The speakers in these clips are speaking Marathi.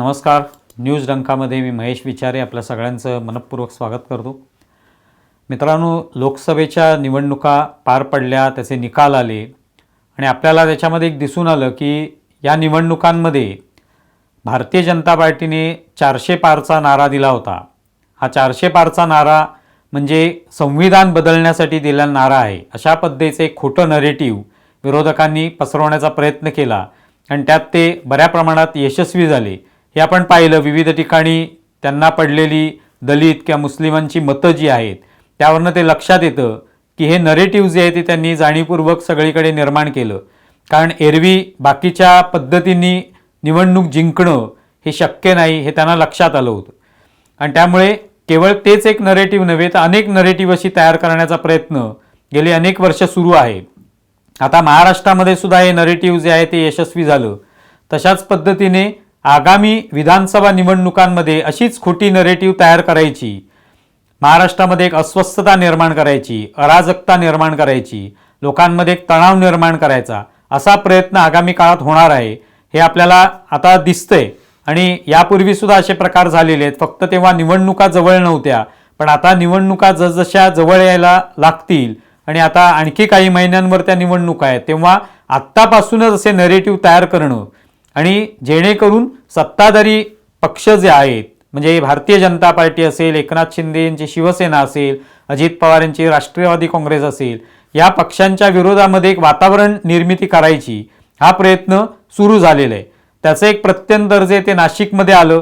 नमस्कार. न्यूज डंकामध्ये मी महेश विचारे आपल्या सगळ्यांचं मनपूर्वक स्वागत करतो. मित्रांनो लोकसभेच्या निवडणुका पार पडल्या त्याचे निकाल आले आणि आपल्याला त्याच्यामध्ये एक दिसून आलं की या निवडणुकांमध्ये भारतीय जनता पार्टीने चारशे पारचा नारा दिला होता. हा चारशे पारचा नारा म्हणजे संविधान बदलण्यासाठी दिलेला नारा आहे. अशा पद्धतीचं एक खोटं नरेटिव्ह विरोधकांनी पसरवण्याचा प्रयत्न केला आणि त्यात ते बऱ्या प्रमाणात यशस्वी झाले. हे आपण पाहिलं विविध ठिकाणी त्यांना पडलेली दलित किंवा मुस्लिमांची मतं जी आहेत त्यावरनं ते लक्षात येतं की हे नरेटिव्ह जे आहे ते त्यांनी जाणीवपूर्वक सगळीकडे निर्माण केलं. कारण एरवी बाकीच्या पद्धतींनी निवडणूक जिंकणं हे शक्य नाही हे त्यांना लक्षात आलं होतं. आणि त्यामुळे केवळ तेच एक नरेटिव्ह नव्हे तर अनेक नरेटिव्ह अशी तयार करण्याचा प्रयत्न गेली अनेक वर्ष सुरू आहे. आता महाराष्ट्रामध्ये सुद्धा हे नरेटिव्ह जे आहे ते यशस्वी झालं. तशाच पद्धतीने आगामी विधानसभा निवडणुकांमध्ये अशीच खोटी नरेटिव्ह तयार करायची. महाराष्ट्रामध्ये एक अस्वस्थता निर्माण करायची अराजकता निर्माण करायची लोकांमध्ये एक तणाव निर्माण करायचा असा प्रयत्न आगामी काळात होणार आहे हे आपल्याला आता दिसतंय. आणि यापूर्वीसुद्धा असे प्रकार झालेले आहेत. फक्त तेव्हा निवडणुका जवळ नव्हत्या पण आता निवडणुका जसजशा जवळ यायला लागतील आणि आता आणखी काही महिन्यांवर त्या निवडणुका आहेत. तेव्हा आत्तापासूनच असे नरेटिव्ह तयार करणं आणि जेणेकरून सत्ताधारी पक्ष जे आहेत म्हणजे भारतीय जनता पार्टी असेल एकनाथ शिंदे यांची शिवसेना असेल अजित पवार यांची राष्ट्रवादी काँग्रेस असेल या पक्षांच्या विरोधामध्ये एक वातावरण निर्मिती करायची हा प्रयत्न सुरू झालेला आहे. त्याचं एक प्रत्यंतर जे ते नाशिकमध्ये आलं.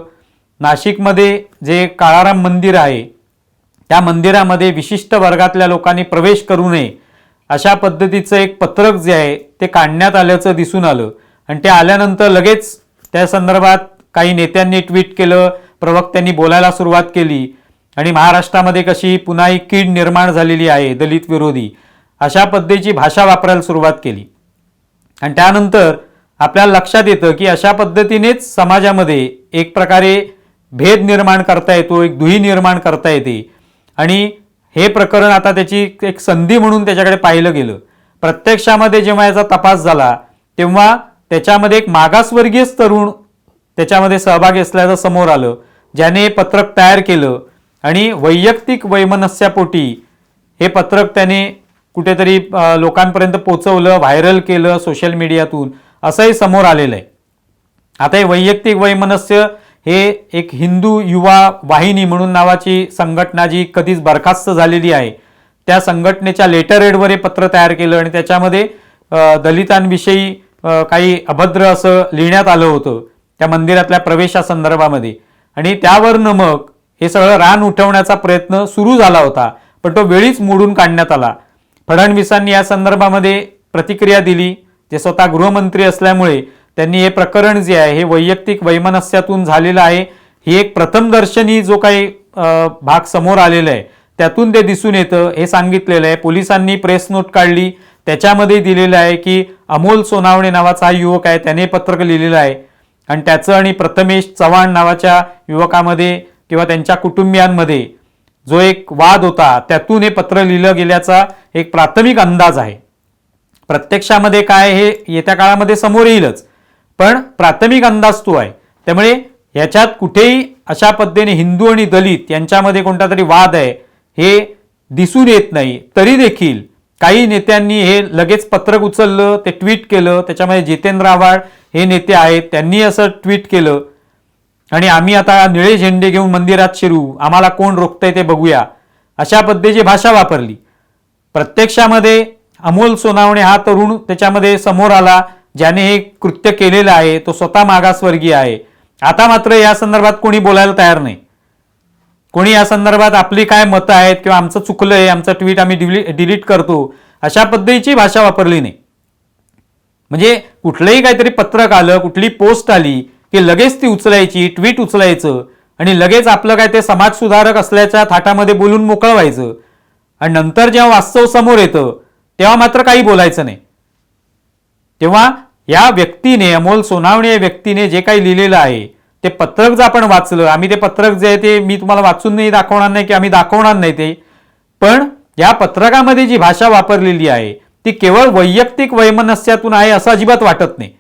नाशिकमध्ये जे काळाराम मंदिर आहे त्या मंदिरामध्ये विशिष्ट वर्गातल्या लोकांनी प्रवेश करू नये अशा पद्धतीचं एक पत्रक जे आहे ते काढण्यात आल्याचं दिसून आलं. आणि ते आल्यानंतर लगेच त्या संदर्भात काही नेत्यांनी ट्विट केलं प्रवक्त्यांनी बोलायला सुरुवात केली आणि महाराष्ट्रामध्ये कशी पुन्हा एक कीड निर्माण झालेली आहे दलित विरोधी अशा पद्धतीची भाषा वापरायला सुरुवात केली. आणि त्यानंतर आपल्याला लक्षात येतं की अशा पद्धतीनेच समाजामध्ये एक प्रकारे भेद निर्माण करता येतो एक दुही निर्माण करता येते. आणि हे प्रकरण आता त्याची एक संधी म्हणून त्याच्याकडे पाहिलं गेलं. प्रत्यक्षामध्ये जेव्हा याचा तपास झाला तेव्हा त्याच्यामध्ये एक मागासवर्गीयच तरुण त्याच्यामध्ये सहभागी असल्याचं समोर आलं ज्याने हे पत्रक तयार केलं आणि वैयक्तिक वैमनस्यापोटी हे पत्रक त्याने कुठेतरी लोकांपर्यंत पोचवलं व्हायरल केलं सोशल मीडियातून असंही समोर आलेलं आहे. आता हे वैयक्तिक वैमनस्य हे एक हिंदू युवा वाहिनी म्हणून नावाची संघटना जी कधीच बरखास्त झालेली आहे त्या संघटनेच्या लेटर एडवर हे पत्र तयार केलं आणि त्याच्यामध्ये दलितांविषयी काही अभद्र असं लिहिण्यात आलं होतं त्या मंदिरातल्या प्रवेशासंदर्भामध्ये आणि त्यावरनं मग हे सगळं रान उठवण्याचा प्रयत्न सुरू झाला होता पण तो वेळीच मोडून काढण्यात आला. फडणवीसांनी या संदर्भामध्ये प्रतिक्रिया दिली ते स्वतः गृहमंत्री असल्यामुळे त्यांनी हे प्रकरण जे आहे हे वैयक्तिक वैमनस्यातून झालेलं आहे. ही एक प्रथमदर्शनी जो काही भाग समोर आलेला आहे त्यातून ते दिसून येतं हे सांगितलेलं आहे. पोलिसांनी प्रेस नोट काढली त्याच्यामध्ये दिलेलं आहे की अमोल सोनावणे नावाचा हा युवक आहे त्याने पत्रक लिहिलेलं आहे. आणि त्याचं आणि प्रथमेश चव्हाण नावाच्या युवकामध्ये किंवा त्यांच्या कुटुंबियांमध्ये जो एक वाद होता त्यातून हे पत्र लिहिलं गेल्याचा एक प्राथमिक अंदाज आहे. प्रत्यक्षामध्ये काय हे येत्या काळामध्ये समोर येईलच. पण प्राथमिक अंदाज तो आहे. त्यामुळे याच्यात कुठेही अशा पद्धतीने हिंदू आणि दलित यांच्यामध्ये कोणता तरी वाद आहे हे दिसून येत नाही. तरी देखील काही नेत्यांनी हे लगेच पत्रक उचललं ते ट्विट केलं त्याच्यामध्ये जितेंद्र आव्हाड हे नेते आहेत त्यांनी असं ट्विट केलं. आणि आम्ही आता निळे झेंडे घेऊन मंदिरात शिरू आम्हाला कोण रोखतंय ते बघूया. अशा पद्धतीची भाषा वापरली. प्रत्यक्षामध्ये अमोल सोनावणे हा तरुण त्याच्यामध्ये समोर आला ज्याने हे कृत्य केलेलं आहे तो स्वतः मागासवर्गीय आहे. आता मात्र या संदर्भात कोणी बोलायला तयार नाही. कोणी या संदर्भात आपली काय मतं आहेत किंवा आमचं चुकलंय आमचं ट्विट आम्ही डिलीट डिलीट करतो अशा पद्धतीची भाषा वापरली नाही. म्हणजे कुठलंही काहीतरी पत्रक आलं कुठली पोस्ट आली की लगेच ती उचलायची ट्विट उचलायचं आणि लगेच आपलं काय ते समाज सुधारक असल्याच्या थाटामध्ये बोलून मोकळं व्हायचं आणि नंतर जेव्हा वास्तव समोर येतं तेव्हा मात्र काही बोलायचं नाही. तेव्हा या व्यक्तीने अमोल सोनावणे या व्यक्तीने जे काही लिहिलेलं आहे ते पत्रक जर आपण वाचलं आम्ही ते पत्रक जे आहे ते मी तुम्हाला वाचून नाही दाखवणार नाही की आम्ही दाखवणार नाही ते. पण या पत्रकामध्ये जी भाषा वापरलेली आहे ती केवळ वैयक्तिक वैमनस्यातून आहे असं अजिबात वाटत नाही.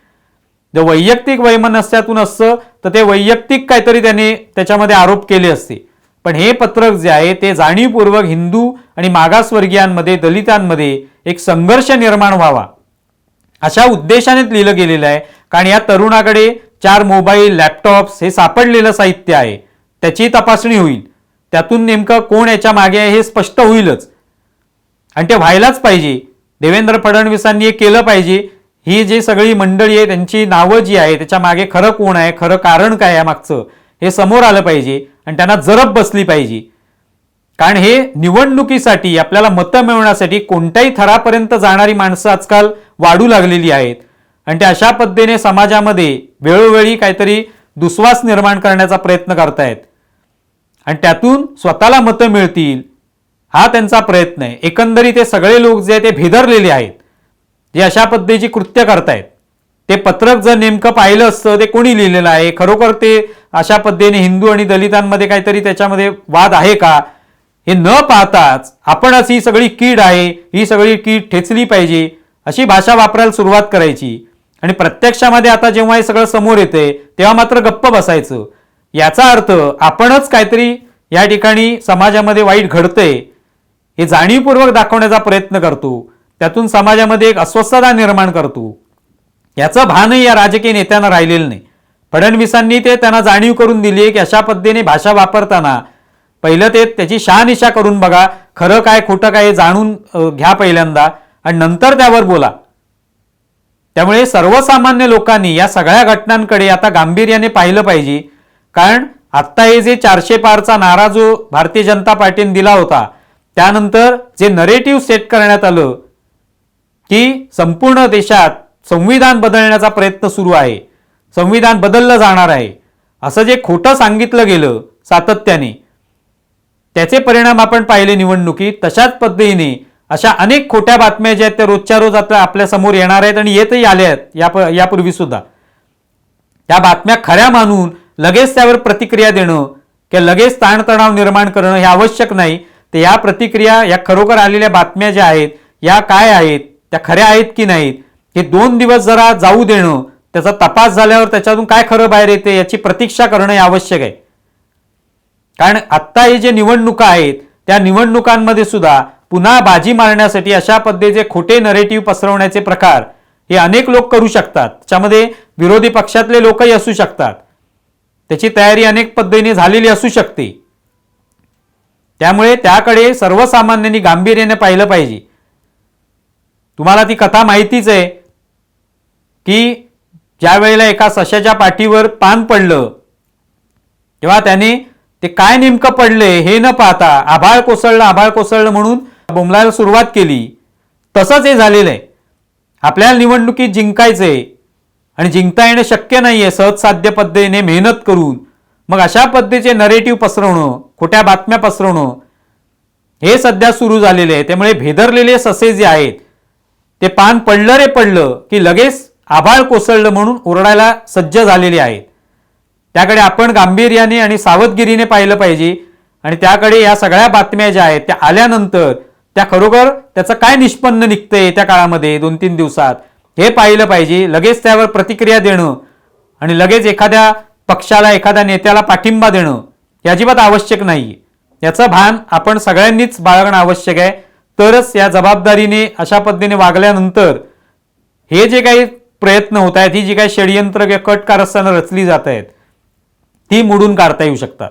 जर वैयक्तिक वैमनस्यातून असतं तर ते वैयक्तिक काहीतरी त्याने त्याच्यामध्ये आरोप केले असते. पण हे पत्रक जे आहे ते जाणीवपूर्वक हिंदू आणि मागासवर्गीयांमध्ये दलितांमध्ये एक संघर्ष निर्माण व्हावा. अशा उद्देशानेच लिहिलं गेलेलं आहे. कारण या तरुणाकडे चार मोबाईल लॅपटॉप्स हे सापडलेलं साहित्य आहे. त्याची तपासणी होईल. त्यातून नेमकं कोण याच्या मागे आहे हे स्पष्ट होईलच. आणि ते व्हायलाच पाहिजे. देवेंद्र फडणवीसांनी हे केलं पाहिजे. ही जी सगळी मंडळी आहे त्यांची नावं जी आहे त्याच्यामागे खरं कोण आहे खरं कारण काय आहे मागचं हे समोर आलं पाहिजे आणि त्यांना जरब बसली पाहिजे. कारण हे निवडणुकीसाठी आपल्याला मतं मिळवण्यासाठी कोणत्याही थरापर्यंत जाणारी माणसं आजकाल वाढू लागलेली आहेत. आणि ते अशा पद्धतीने समाजामध्ये वेळोवेळी काहीतरी दुस्वास निर्माण करण्याचा प्रयत्न करतायत. आणि त्यातून स्वतःला मतं मिळतील हा त्यांचा प्रयत्न आहे. एकंदरीत ते सगळे लोक जे ते भेदरलेले आहेत. जे अशा पद्धतीची कृत्य करतायत. ते पत्रक जर नेमकं पाहिलं असतं ते कोणी लिहिलेलं आहे? खरोखर ते अशा पद्धतीने हिंदू आणि दलितांमध्ये काहीतरी त्याच्यामध्ये वाद आहे का? हे न पाहताच आपणच ही सगळी कीड आहे ही सगळी कीड ठेचली पाहिजे अशी भाषा वापरायला सुरुवात करायची. आणि प्रत्यक्षामध्ये आता जेव्हा हे सगळं समोर येते तेव्हा मात्र गप्प बसायचं. याचा अर्थ आपणच काहीतरी या ठिकाणी समाजामध्ये वाईट घडतंय हे जाणीवपूर्वक दाखवण्याचा प्रयत्न करतो. त्यातून समाजामध्ये एक अस्वस्थता निर्माण करतो. याचं भानही या राजकीय नेत्यांना राहिलेलं नाही. फडणवीसांनी ते त्यांना जाणीव करून दिली की अशा पद्धतीने भाषा वापरताना पहिलं ते त्याची शहानिशा करून बघा खरं काय खोटं काय हे जाणून घ्या पहिल्यांदा आणि नंतर त्यावर बोला. त्यामुळे सर्वसामान्य लोकांनी या सगळ्या घटनांकडे आता गांभीर्याने पाहिलं पाहिजे. कारण आत्ता हे जे चारशे पारचा नारा जो भारतीय जनता पार्टीने दिला होता त्यानंतर जे नरेटिव्ह सेट करण्यात आलं की संपूर्ण देशात संविधान बदलण्याचा प्रयत्न सुरू आहे संविधान बदललं जाणार आहे असं जे खोटं सांगितलं गेलं सातत्याने त्याचे परिणाम आपण पाहिले निवडणुकीत तशाच पद्धतीने अशा अनेक खोट्या बातम्या ज्या आहेत त्या रोजच्या रोज आता आपल्यासमोर येणार आहेत आणि येतही आल्या आहेत. या यापूर्वी सुद्धा. त्या बातम्या खऱ्या मानून लगेच त्यावर प्रतिक्रिया देणं किंवा लगेच ताणतणाव निर्माण करणं हे आवश्यक नाही. तर या प्रतिक्रिया या खरोखर आलेल्या बातम्या ज्या आहेत या काय आहेत त्या खऱ्या आहेत की नाहीत हे दोन दिवस जरा जाऊ देणं त्याचा तपास झाल्यावर त्याच्यातून काय खरं बाहेर येते याची प्रतीक्षा करणं हे आवश्यक आहे. कारण आत्ता हे जे निवडणुका आहेत त्या निवडणुकांमध्ये सुद्धा पुन्हा बाजी मारण्यासाठी अशा पद्धतीचे खोटे नरेटिव्ह पसरवण्याचे प्रकार हे अनेक लोक करू शकतात. त्याच्यामध्ये विरोधी पक्षातले लोकही असू शकतात. त्याची तयारी अनेक पद्धतीने झालेली असू शकते. त्यामुळे त्याकडे सर्वसामान्यांनी गांभीर्याने पाहिलं पाहिजे. तुम्हाला ती कथा माहितीच आहे की ज्या वेळेला एका सशाच्या पाठीवर पान पडलं तेव्हा त्याने ते काय नेमकं पडले हे न पाहता आभाळ कोसळलं आभाळ कोसळलं म्हणून बोंबलायला सुरुवात केली. तसंच हे झालेलं आहे. आपल्याला निवडणुकीत जिंकायचंय आणि जिंकता येणं शक्य नाहीये सहज साध्य पद्धतीने मेहनत करून. मग अशा पद्धतीचे नरेटिव्ह पसरवणं खोट्या बातम्या पसरवणं हे सध्या सुरू झालेले आहे. त्यामुळे भेदरलेले ससे जे आहेत ते पान पडलं रे पडलं की लगेच आभाळ कोसळलं म्हणून ओरडायला सज्ज झालेले आहेत. त्याकडे आपण गांभीर्याने आणि सावधगिरीने पाहिलं पाहिजे आणि त्याकडे या सगळ्या बातम्या ज्या आहेत त्या आल्यानंतर त्या खरोखर त्याचं काय निष्पन्न निघतंय त्या काळामध्ये दोन तीन दिवसात? हे पाहिलं पाहिजे. लगेच त्यावर प्रतिक्रिया देणं आणि लगेच एखाद्या पक्षाला एखाद्या नेत्याला पाठिंबा देणं हे अजिबात आवश्यक नाही याचं भान आपण सगळ्यांनीच बाळगणं आवश्यक आहे. तरच या जबाबदारीने अशा पद्धतीने वागल्यानंतर हे जे काही प्रयत्न होत आहेत ही जी काही षडयंत्र किंवा कट कारस्थानं रचली जात आहेत ती मोडून काढता येऊ शकतात.